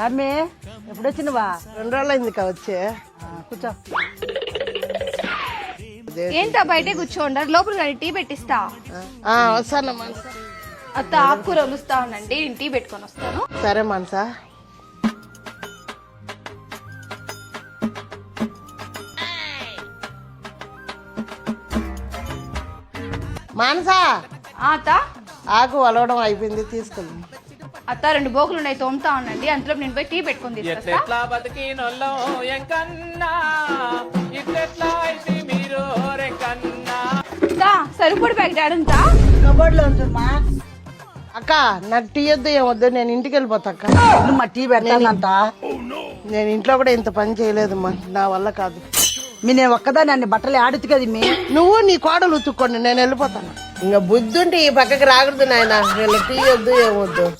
రమ్మి ఎప్పుడు వచ్చినవా రెండు రోజులు అయింది కా వచ్చే. కూర్చో. ఏంటా? బయటే కూర్చోండారు లోపల రండి, టీ పెట్టిస్తా. ఆ, వస్తాను మనసా. అత్త ఆకుకూర వలుస్తా ఉండండి నేను టీ పెట్టుకొని వస్తాను. సరే మనసా. మానసా. ఆ, అత్త. ఆకు వలవడం అయిపోయింది తీసుకెళ్ళి. అత్త రెండు బోకులు ఉన్నాయి తోముతా ఉండండి. అంతలో నేను పోయి టీ పెట్టుకొని ఎంకన్నా? ఇట్లెట్లా అయితే మీరు సరుకుడు ప్యాకెట్ ఆడుంతా కబోర్డ్లో ఉంచమ్మా అక్క నాకు టీ వద్దు ఏమొద్దు నేను ఇంటికి వెళ్ళిపోతా అక్క. నువ్వు మా టీ పెడతానంట. నేను ఇంట్లో కూడా ఇంత పని చేయలేదమ్మా నా వల్ల కాదు. మీ నేను ఒక్కదా నన్ను బట్టలు ఆడుతు కదా మీ నువ్వు నీ కోడలు ఉతుక్కోండి నేను వెళ్ళిపోతాను. ఇంకా బుద్ధి ఉంటే ఈ పక్కకి రాకూడదు నాయన వీళ్ళ టీ వద్దు ఏమొద్దు